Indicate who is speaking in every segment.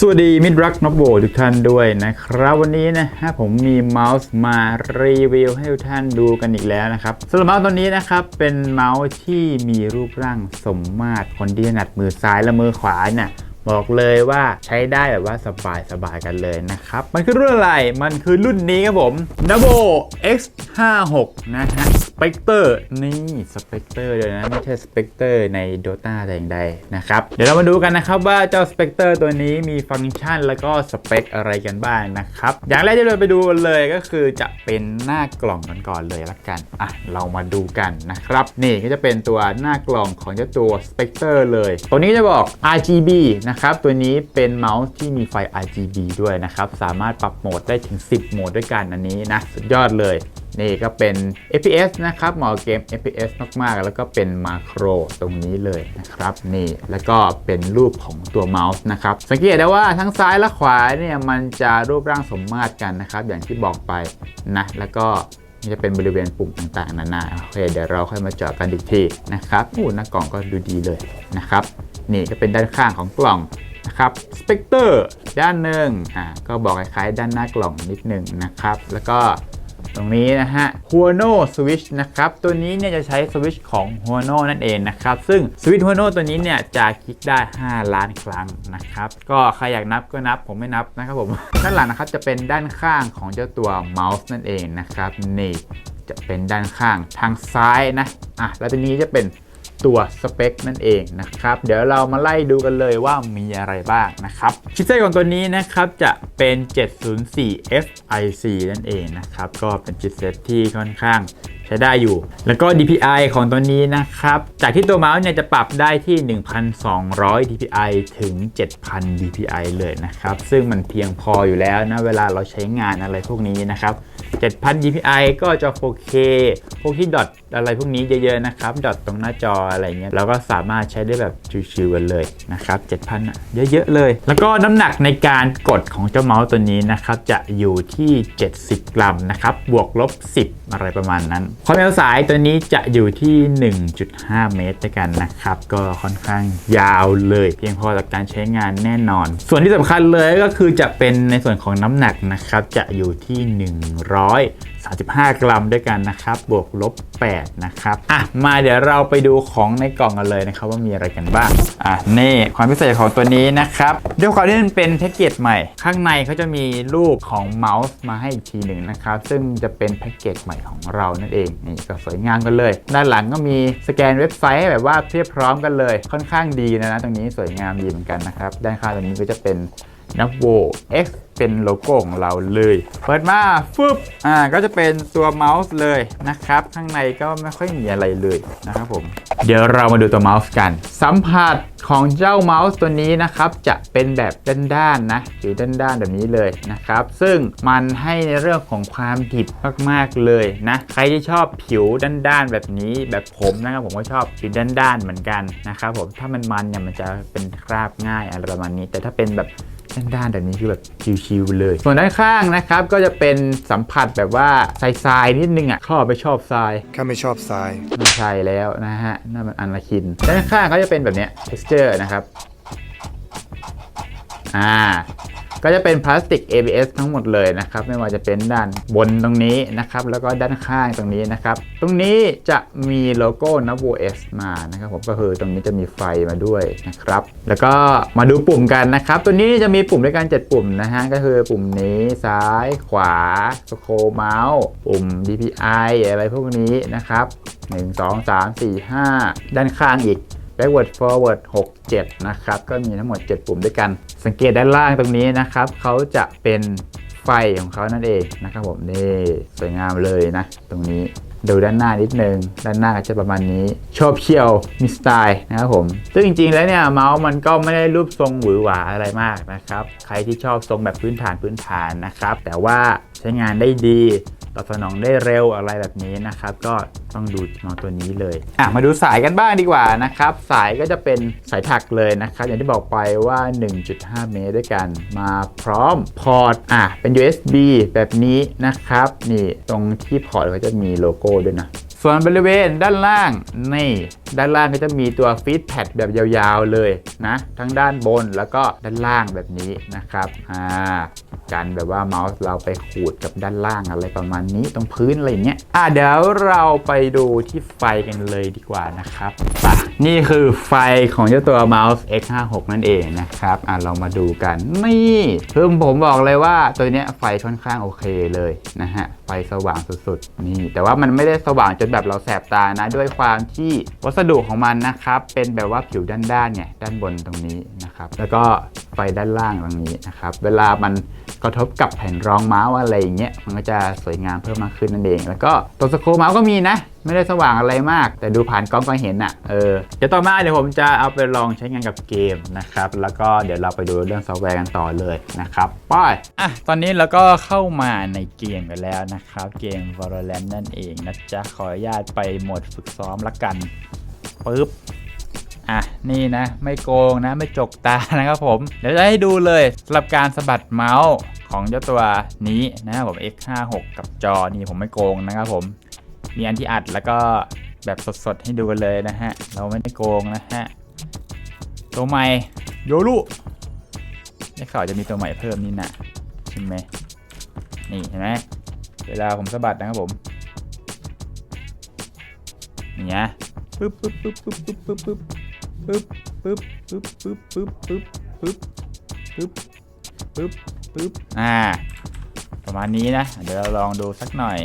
Speaker 1: สวัสดีมิตรรักนบโบทุกท่านด้วยนะครับ วันนี้นะฮะผมมีเมาส์มารีวิวให้ทุกท่านดูกันอีกแล้วนะครับสำหรับเมาส์ตัวนี้นะครับเป็นเมาส์ที่มีรูปร่างสมมาตรคนที่ถนัดมือซ้ายและมือขวาเนี่ย บอกเลยว่าใช้ได้แบบว่าสบายสบายกันเลยนะครับ มันคือรุ่นอะไร มันคือรุ่นนี้ครับผม n a b o X56 นะฮะ Spectre นี่ Spectre เลยนะ ไม่ใช่ Spectre ใน Dota แต่อย่างใดนะครับ เดี๋ยวเรามาดูกันนะครับว่าเจ้า Spectre ตัวนี้มีฟังก์ชันแล้วก็สเปคอะไรกันบ้างนะครับ อย่างแรกที่เราไปดูเลยก็คือจะเป็นหน้ากล่องกันก่อนเลยละกันอะเรามาดูกันนะครับ นี่ก็จะเป็นตัวหน้ากล่องของเจ้าตัว Spectre เลย ตัวนี้จะบอก RGB นะครับ ตัวนี้เป็นเมาส์ที่มีไฟ RGB ด้วยนะครับ สามารถปรับโหมดได้ถึง 10 โหมดด้วยกันอันนี้นะ สุดยอดเลย นี่ก็เป็น FPS นะครับเหมาะเกม FPS มากๆ แล้วก็เป็นมาโครตรงนี้เลยนะครับ นี่แล้วก็เป็นรูปของตัวเมาส์นะครับ สังเกตได้ว่าทั้งซ้ายและขวาเนี่ยมันจะรูปร่างสมมาตรกันนะครับ อย่างที่บอกไปนะแล้วก็จะเป็นบริเวณปุ่มต่างๆ นานาโอเคเดี๋ยวเราค่อยมาเจาะกันอีกทีนะครับอู้หน้ากล่องก็ดูดีเลยนะครับ นี่ก็เป็นด้านข้างของกล่องนะครับสเปกเตอร์ด้านหนึ่งอ่าก็บอกคล้ายๆ ด้านหน้ากล่องนิดหนึ่งนะครับ แล้วก็ตรงนี้นะฮะ Huano Switch นะครับ ตัวนี้เนี่ยจะใช้สวิตช์ของ Huano นั่นเองนะครับ ซึ่งสวิตช์ Huano ตัวนี้เนี่ยจะคลิกได้ 5 ล้านครั้งนะครับ ก็ใครอยากนับก็นับผมไม่นับนะครับผม ด้านหลังนะครับจะเป็นด้านข้างของเจ้าตัวเมาส์นั่นเองนะครับ นี่จะเป็นด้านข้างทางซ้ายนะ อะ แล้วตัวนี้จะเป็น ตัวสเปคนั่นเองนะครับ เดี๋ยวเรามาไล่ดูกันเลยว่ามีอะไรบ้างนะครับ ชิปเซตของตัวนี้นะครับจะเป็น 704 FIC นั่นเองนะครับ ก็เป็นชิปเซตที่ค่อนข้างใช้ได้อยู่ แล้วก็ DPI ของตัวนี้นะครับ จากที่ตัวเมาส์เนี่ยจะปรับได้ที่ 1,200 DPI ถึง 7,000 DPI เลยนะครับ ซึ่งมันเพียงพออยู่แล้วนะ เวลาเราใช้งานอะไรพวกนี้นะครับ 7,000 DPI ก็จะ 4K พวกที่ดอทอะไรพวกนี้เยอะๆนะครับ ดอทตรงหน้าจออะไรเงี้ยเราก็สามารถใช้ได้แบบชิวๆกันเลยนะครับ7,000อะเยอะๆเลย แล้วก็น้ำหนักในการกดของเจ้าเมาส์ตัวนี้นะครับจะอยู่ที่ 70 กรัมนะครับบวกลบ 10 อะไรประมาณนั้น ความยาวสายตัวนี้จะอยู่ที่ 1.5 เมตรด้วยกันนะครับ ก็ค่อนข้างยาวเลย เพียงพอต่อการใช้งานแน่นอน ส่วนที่สำคัญเลยก็คือจะเป็นในส่วนของน้ำหนักนะครับจะอยู่ที่135 กรัมด้วยกันนะครับ บวกลบ 8 นะครับอะมาเดี๋ยวเราไปดูของในกล่องกันเลยนะครับ ว่ามีอะไรกันบ้างอะนี่ความพิเศษของตัวนี้นะครับด้วยความที่มันเป็นแพ็กเกจใหม่ ข้างในเขาจะมีรูปของเมาส์มาให้อีกทีหนึ่งนะครับ ซึ่งจะเป็นแพ็กเกจใหม่ของเรานั่นเองนี่ก็สวยงามกันเลย ด้านหลังก็มีสแกนเว็บไซต์ให้แบบว่าเพียบพร้อมกันเลย ค่อนข้างดีนะนะตรงนี้สวยงามดีเหมือนกันนะครับด้านข้างตรงนี้ก็จะเป็นนับโว X เป็นโลโก้ของเราเลย เปิดมาฟึบอ่าก็จะเป็นตัวเมาส์เลยนะครับ ข้างในก็ไม่ค่อยมีอะไรเลยนะครับผมเดี๋ยวเรามาดูตัวเมาส์กัน สัมผัสของเจ้าเมาส์ตัวนี้นะครับ จะเป็นแบบด้านๆนะอยู่ด้านๆแบบนี้เลยนะครับ ซึ่งมันให้ในเรื่องของความดิบมากๆเลยนะใครที่ชอบผิวด้านๆแบบนี้แบบผมนะครับผมก็ชอบผิวด้านๆเหมือนกันนะครับผมถ้ามันมันเนี่ยมันจะเป็นคราบง่ายอะไรประมาณนี้ แต่ถ้าเป็นแบบ ด้านๆแบบนี้คือแบบชิวๆเลย ส่วนด้านข้างนะครับก็จะเป็นสัมผัสแบบว่าทรายๆนิดนึงอะชอบไปชอบทราย
Speaker 2: ข้าไม่ชอบทราย
Speaker 1: ไม่ใช่แล้วนะฮะนั่นมันอันละคินด้านข้างเขาจะเป็นแบบเนี้ย texture นะครับอ่า ก็จะเป็นพลาสติก ABS ทั้งหมดเลยนะครับ ไม่ว่าจะเป็นด้านบนตรงนี้นะครับ แล้วก็ด้านข้างตรงนี้นะครับ ตรงนี้จะมีโลโก้ n a v o S มานะครับผมก็คือตรงนี้จะมีไฟมาด้วยนะครับ แล้วก็มาดูปุ่มกันนะครับ ตัวนี้จะมีปุ่มด้วยกัน 7 ปุ่มนะฮะ ก็คือปุ่มนี้ซ้ายขวาสโคเมาส์ปุ่ม DPI อะไรพวกนี้นะครับ 1 2 3 4 5 ด้านข้างอีก backward forward 6 7 นะครับ ก็มีทั้งหมด 7 ปุ่มด้วยกัน สังเกตด้านล่างตรงนี้นะครับ เขาจะเป็นไฟของเขานั่นเองนะครับผม นี่สวยงามเลยนะ ตรงนี้ดูด้านหน้านิดนึง ด้านหน้าก็จะประมาณนี้ ชอบเขียวมีสไตล์นะครับผม ซึ่งจริงๆ แล้วเนี่ยเมาส์มันก็ไม่ได้รูปทรงหวือหวาอะไรมากนะครับ ใครที่ชอบทรงแบบพื้นฐานพื้นฐานนะครับ แต่ว่าใช้งานได้ดี ตอบสนองได้เร็วอะไรแบบนี้นะครับ ก็ต้องดูมาส์ตัวนี้เลยอะมาดูสายกันบ้างดีกว่านะครับ สายก็จะเป็นสายถักเลยนะครับ อย่างที่บอกไปว่า 1.5 เมตรด้วยกัน มาพร้อมพอร์ตอะเป็น USB แบบนี้นะครับ นี่ตรงที่พอร์ตเขาจะมีโลโก้ด้วยนะส่วนบริเวณด้านล่างนี่ด้านล่างก็จะมีตัวฟีดแพดแบบยาวๆเลยนะ ทั้งด้านบนแล้วก็ด้านล่างแบบนี้นะครับอ่า กันแบบว่าเมาส์เราไปขูดกับด้านล่างอะไรประมาณนี้ตรงพื้นอะไรอย่างเงี้ยอะเดี๋ยวเราไปดูที่ไฟกันเลยดีกว่านะครับไปนี่คือไฟของเจ้าตัวเมาส์ X56 นั่นเองนะครับอะเรามาดูกันนี่คือผมบอกเลยว่าตัวเนี้ยไฟค่อนข้างโอเคเลยนะฮะไฟสว่างสุดๆนี่ แต่ว่ามันไม่ได้สว่างจนแบบเราแสบตานะ ด้วยความที่วัสดุของมันนะครับ เป็นแบบว่าผิวด้านๆเนี่ยด้านบนตรงนี้นะครับ แล้วก็ไฟด้านล่างตรงนี้นะครับ เวลามัน ระทบกับแผ่นรองเมาส์อะไรอย่างเงี้ยมันก็จะสวยงามเพิ่มมากขึ้นนั่นเอง แล้วก็ตัวสโครูเมาส์ก็มีนะไม่ได้สว่างอะไรมาก แต่ดูผ่านกล้องก็เห็นอะเออเดี๋ยวต่อมาเดี๋ยวผมจะเอาไปลองใช้งานกับเกมนะครับแล้วก็เดี๋ยวเราไปดูเรื่องซอฟต์แวร์กันต่อเลยนะครับไป้ายอะตอนนี้เราก็เข้ามาในเกมกันแล้วนะครับเกม Valorant นั่นเองนะจ๊ะขออนุญาตไปโหมดฝึกซ้อมละกันปึ๊บอะนี่นะ ไม่โกงนะ ไม่จกตานะครับผม เดี๋ยวจะให้ดูเลยสำหรับการสะบัดเมาส์ ของเจ้าตัวนี้นะครับผม X56 กับจอนี่ผมไม่โกงนะครับผม มีอันที่อัดแล้วก็แบบสดๆ ให้ดูกันเลยนะฮะ เราไม่ได้โกงนะฮะ ตัวใหม่โยรุได้ข่าวจะมีตัวใหม่เพิ่มนี่นะใช่ไหมนี่เห็นไหมเวลาผมสะบัดนะครับผมนี่นะปึ๊บปึ๊บปึ๊บปึ๊บปึ๊บปึ๊บปึ๊บปึ๊บปึ๊บปึ๊บปึ๊บปึ๊บปึ๊บปึ๊บปึ๊บ ปึ๊บอ่า ประมาณนี้นะ เดี๋ยวเราลองดูสักหน่อย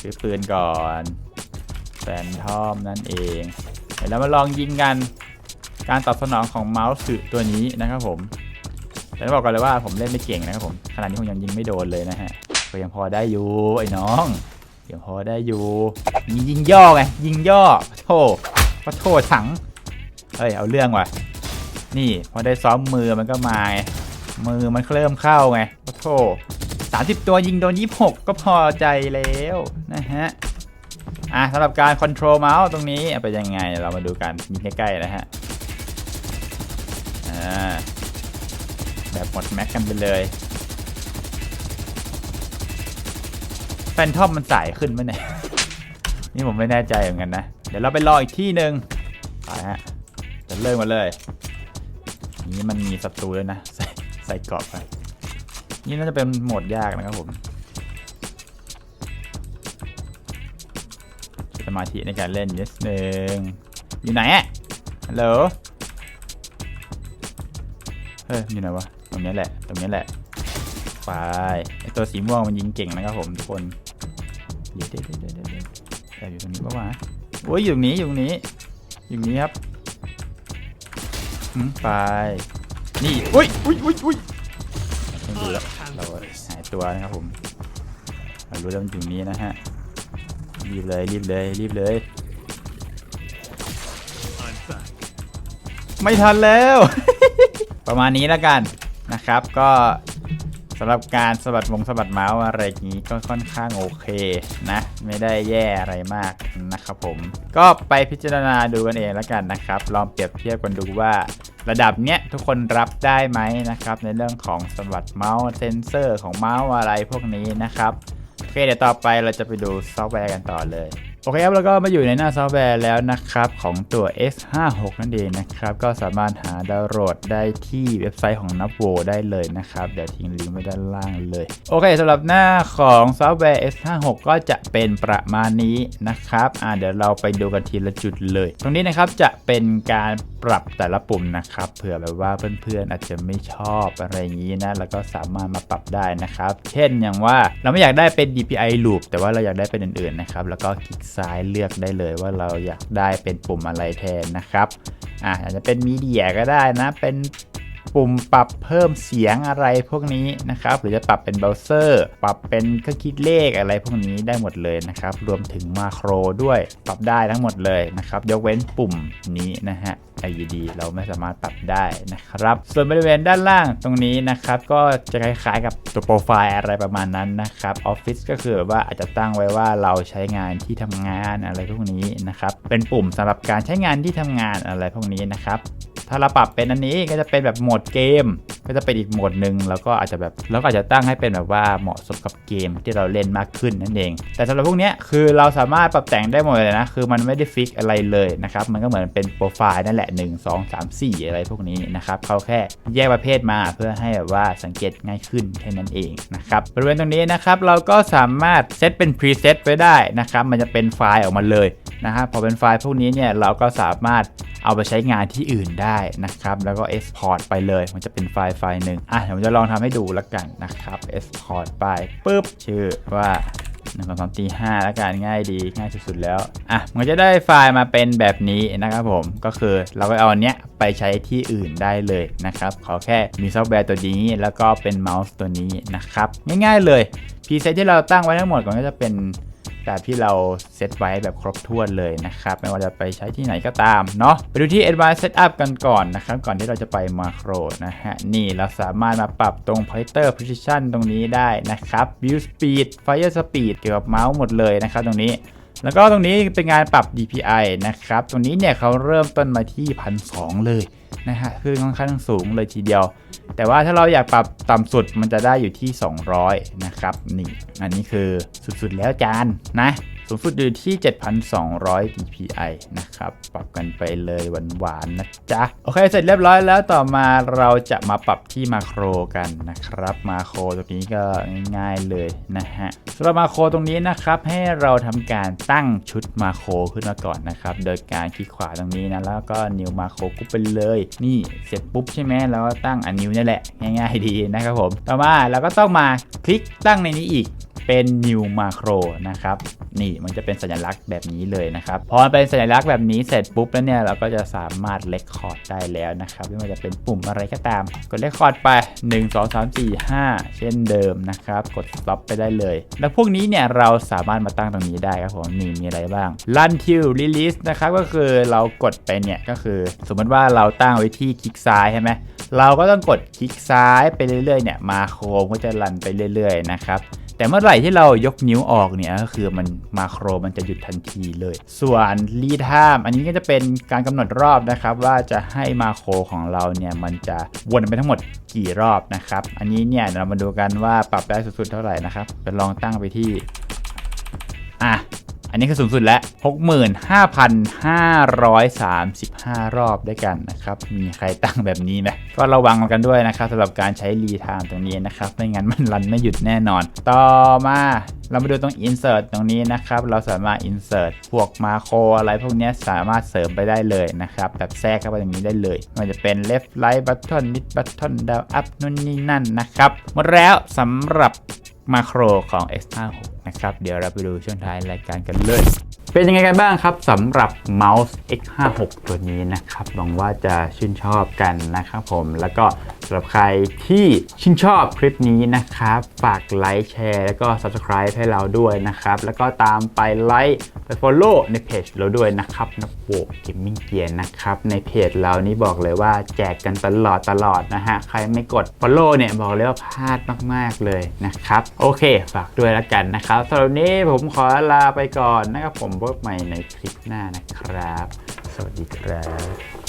Speaker 1: ซื้อปืนก่อนแฟนทอมนั่นเองเดี๋ยวเรามาลองยิงกัน การตอบสนองของเมาส์ตัวนี้นะครับผม แต่ต้องบอกก่อนเลยว่าผมเล่นไม่เก่งนะครับผมขนาดนี้ผมยังยิงไม่โดนเลยนะฮะก็ยังพอได้อยู่ไอ้น้องยังพอได้อยู่ยิงยิงย่อไงยิงย่อปะโทปะโทสังเอ้ยเอาเรื่องว่ะ นี่พอได้ซ้อมมือมันก็มา มือมันเริ่มเข้าไงโอ้โหสามสิบตัวยิงโดนยี่หกก็พอใจแล้วนะฮะ อะสำหรับการคอนโทรลเมาส์ตรงนี้เป็นยังไงเรามาดูกันยิงใกล้ๆนะฮะ อ่า แบบหมดแม็กกันไปเลยแฟนทอมมันสายขึ้นไหมเนี่ย นี่ผมไม่แน่ใจเหมือนกันนะ เดี๋ยวเราไปรออีกที่หนึ่งไปฮะจะเริ่มมาเลย นี่มันมีศัตรูเลยนะ ใส่เกราะไป นี่น่าจะเป็นโหมดยากนะครับผมสมาธิในการเล่นนิดนึงอยู่ไหนอะฮัลโหลเฮ้ยอยู่ไหนวะตรงนี้แหละ ตรงนี้แหละไปไอตัวสีม่วงมันยิงเก่งนะครับผมทุกคนเดี๋ยวเดี๋ยวเดี๋ยวเดี๋ยวเดี๋ยวแอบอยู่ตรงนี้ปะวะโอ้ยอยู่ตรงนี้อยู่ตรงนี้อยู่ตรงนี้ครับไป นี่อุ้ยอุ้ยอุ้ยอุ้ยไม่รู้แล้วเราหายตัวนะครับผมเรารู้แล้วมันอยู่ตรงนี้นะฮะรีบเลยรีบเลยรีบเลย ไม่ทันแล้ว ประมาณนี้แล้วกันนะครับ ก็สำหรับการสะบัดวงสะบัดเมาส์อะไรอย่างนี้ก็ค่อนข้างโอเคนะ ไม่ได้แย่อะไรมากนะครับผม ก็ไปพิจารณาดูกันเองแล้วกันนะครับ ลองเปรียบเทียบกันดูว่าระดับเนี้ย ทุกคนรับได้ไหมนะครับ ในเรื่องของสะบัดเมาส์เซนเซอร์ของเมาส์อะไรพวกนี้นะครับโอเคเดี๋ยวต่อไปเราจะไปดูซอฟต์แวร์กันต่อเลยโอเคครับแล้วก็มาอยู่ในหน้าซอฟต์แวร์แล้วนะครับ ของตัว S56 นั่นเองนะครับ ก็สามารถหาดาวน์โหลดได้ที่เว็บไซต์ของ n a p o ได้เลยนะครับ เดี๋ยวทิ้งลิงก์ไว้ด้านล่างเลย โอเคสำหรับหน้าของซอฟต์แวร์ S56 ก็จะเป็นประมาณนี้นะครับอ่าเดี๋ยวเราไปดูกันทีละจุดเลย ตรงนี้นะครับจะเป็นการ ปรับแต่ละปุ่มนะครับ เผื่อแบบว่าเพื่อนๆอาจจะไม่ชอบอะไรอย่างนี้นะ แล้วก็สามารถมาปรับได้นะครับ เช่นอย่างว่าเราไม่อยากได้เป็น DPI loop แต่ว่าเราอยากได้เป็นอื่นๆนะครับ แล้วก็คลิกซ้ายเลือกได้เลยว่าเราอยากได้เป็นปุ่มอะไรแทนนะครับ อะอาจจะเป็นมีเดียก็ได้นะ เป็นปุ่มปรับเพิ่มเสียงอะไรพวกนี้นะครับ หรือจะปรับเป็นเบราว์เซอร์ ปรับเป็นเครื่องคิดเลขอะไรพวกนี้ได้หมดเลยนะครับ รวมถึงมาโครด้วย ปรับได้ทั้งหมดเลยนะครับ ยกเว้นปุ่มนี้นะฮะ IUD เราไม่สามารถปรับได้นะครับ ส่วนบริเวณด้านล่างตรงนี้นะครับ ก็จะคล้ายๆกับตัวโปรไฟล์อะไรประมาณนั้นนะครับออฟฟิศก็คือแบบว่าอาจจะตั้งไว้ว่าเราใช้งานที่ทำงานอะไรพวกนี้นะครับเป็นปุ่มสำหรับการใช้งานที่ทำงานอะไรพวกนี้นะครับถ้าเราปรับเป็นอันนี้ก็จะเป็นแบบโหมดเกมก็จะเป็นอีกโหมดหนึ่งแล้วก็อาจจะแบบแล้วก็อาจจะตั้งให้เป็นแบบว่าเหมาะสมกับเกมที่เราเล่นมากขึ้นนั่นเอง แต่สำหรับพวกนี้คือเราสามารถปรับแต่งได้หมดเลยนะ คือมันไม่ได้ฟิกอะไรเลยนะครับ มันก็เหมือนเป็นโปรไฟล์นั่นแหละ 1 2 3 4 อะไรพวกนี้นะครับเขาแค่แยกประเภทมาเพื่อให้แบบว่าสังเกตง่ายขึ้นแค่นั้นเองนะครับบริเวณตรงนี้นะครับเราก็สามารถเซตเป็นพรีเซตไว้ได้นะครับมันจะเป็นไฟล์ออกมาเลยนะครับพอเป็นไฟล์พวกนี้เนี่ยเราก็สามารถ เอาไปใช้งานที่อื่นได้นะครับ แล้วก็ export ไปเลย มันจะเป็นไฟล์ไฟล์หนึ่งอะเดี๋ยวผมจะลองทำให้ดูแล้วกันนะครับ export ไปปุ๊บ ชื่อว่า1 2 3 4 5แล้วกันง่ายดีง่ายสุดๆแล้วอะมันจะได้ไฟล์มาเป็นแบบนี้นะครับผมก็คือเราก็เอาอันเนี้ยไปใช้ที่อื่นได้เลยนะครับขอแค่มีซอฟต์แวร์ตัวนี้แล้วก็เป็นเมาส์ตัวนี้นะครับง่ายๆเลย preset ที่เราตั้งไว้ทั้งหมดก็จะเป็น แบบที่เราเซตไว้แบบครบถ้วนเลยนะครับ ไม่ว่าจะไปใช้ที่ไหนก็ตามเนาะไปดูที่ Advanced Setup กันก่อนนะครับ ก่อนที่เราจะไปมาโครนะฮะ นี่เราสามารถมาปรับตรง pointer precision ตรงนี้ได้นะครับ view speed fire speed เกี่ยวกับเมาส์หมดเลยนะครับตรงนี้แล้วก็ตรงนี้เป็นงานปรับ DPI นะครับ ตรงนี้เนี่ยเขาเริ่มต้นมาที่1,200เลยนะฮะ คือค่อนข้างสูงเลยทีเดียว แต่ว่าถ้าเราอยากปรับต่ำสุดมันจะได้อยู่ที่ 200 นะครับ นี่ อันนี้คือสุดๆแล้วจานนะ สูงสุดอยู่ที่ 7,200 dpi นะครับ ปรับกันไปเลยหวานๆนะจ๊ะ โอเค เสร็จเรียบร้อยแล้วต่อมาเราจะมาปรับที่มาโครกันนะครับ มาโครตรงนี้ก็ง่ายๆเลยนะฮะสำหรับมาโครตรงนี้นะครับ ให้เราทำการตั้งชุดมาโครขึ้นมาก่อนนะครับ โดยการคลิกขวาตรงนี้นะ แล้วก็นิวมาโครกุ๊บไปเลย นี่เสร็จปุ๊บใช่ไหมแล้วก็ตั้งอันนิวนี่แหละ ง่ายๆดีนะครับผม ต่อมาเราก็ต้องมาคลิกตั้งในนี้อีก เป็น new macro นะครับ นี่มันจะเป็นสัญลักษณ์แบบนี้เลยนะครับ พอมันเป็นสัญลักษณ์แบบนี้เสร็จปุ๊บแล้วเนี่ย เราก็จะสามารถ record ได้แล้วนะครับ ไม่ว่าจะเป็นปุ่มอะไรก็ตาม กด record ไป 1 2 3 4 5 เช่นเดิมนะครับ กด stop ไปได้เลย แล้วพวกนี้เนี่ยเราสามารถมาตั้งตรงนี้ได้ครับผมนี่มีอะไรบ้าง run till release นะครับก็คือเรากดไปเนี่ยก็คือ สมมติว่าเราตั้งไว้ที่คลิกซ้ายใช่ไหมเราก็ต้องกดคลิกซ้ายไปเรื่อยๆเนี่ยมาโครก็จะรันไปเรื่อยๆนะครับ แต่เมื่อไหร่ที่เรายกนิ้วออกเนี่ยก็คือมันมาโครมันจะหยุดทันทีเลย ส่วนรีทามอันนี้ก็จะเป็นการกำหนดรอบนะครับว่าจะให้มาโครของเราเนี่ยมันจะวนไปทั้งหมดกี่รอบนะครับอันนี้เนี่ยเรามาดูกันว่าปรับได้สุดๆเท่าไหร่นะครับไปลองตั้งไปที่อะ อันนี้คือสูงสุดแล้ว65,535 รอบด้วยกันนะครับ มีใครตั้งแบบนี้ไหมก็ระวังกันด้วยนะครับสำหรับการใช้รีไทม์ตรงนี้นะครับ ไม่งั้นมันรันไม่หยุดแน่นอน ต่อมาเรามาดูตรง insert ตรงนี้นะครับ เราสามารถ insert พวกมาโครอะไรพวกนี้สามารถเสริมไปได้เลยนะครับ แบบแทรกเข้าไปอย่างนี้ได้เลยมันจะเป็น left right button mid button down up นู่นนี่นั่นนะครับ หมดแล้วสำหรับมาโครของ X56 นะครับ เดี๋ยวเราไปดูช่วงท้ายรายการกันเลย เป็นยังไงกันบ้างครับสำหรับเมาส์ X56 ตัวนี้นะครับหวังว่าจะชื่นชอบกันนะครับผมแล้วก็สำหรับใครที่ชื่นชอบคลิปนี้นะครับ ฝากไลค์แชร์แล้วก็ Subscribe ให้เราด้วยนะครับ แล้วก็ตามไปไลค์ไป Follow ในเพจเราด้วยนะครับนักโวกเกมมิ่งเกียร์นะครับ ในเพจเรานี่บอกเลยว่าแจกกันตลอดตลอดนะฮะ ใครไม่กด Follow เนี่ยบอกเลยว่าพลาดมาก ๆ เลยนะครับ โอเค ฝากด้วยแล้วกันนะครับสำหรับวันนี้ผมขอลาไปก่อนนะครับผมพบใหม่ในคลิปหน้านะครับ สวัสดีครับ